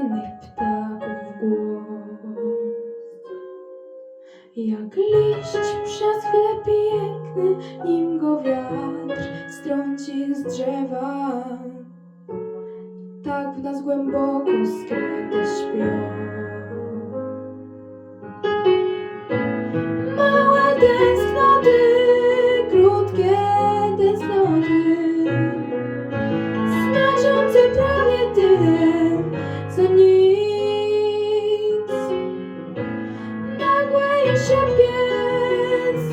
zabłąkanych ptaków głos. Jak liść przez chwilę piękny, nim go wiatr strąci z drzewa. Tak w nas głęboko skryte znaczące prawie tyle, co nic. Nagłe szybkie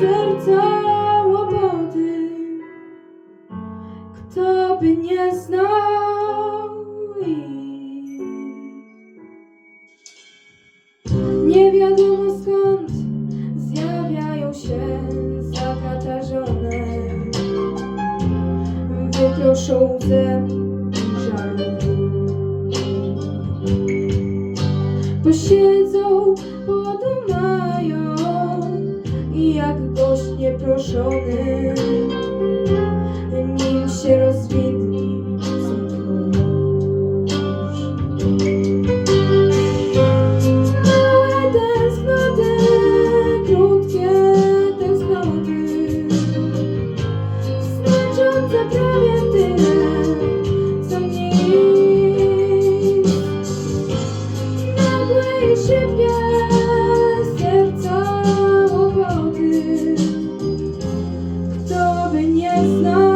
serca łopoty, kto by nie znał ich. Nie wiadomo skąd zjawiają się zakatarzone, wyproszą łzę Posiedzą, podumają i jak gość nieproszony, Szybkie serca łopoty, kto by nie znał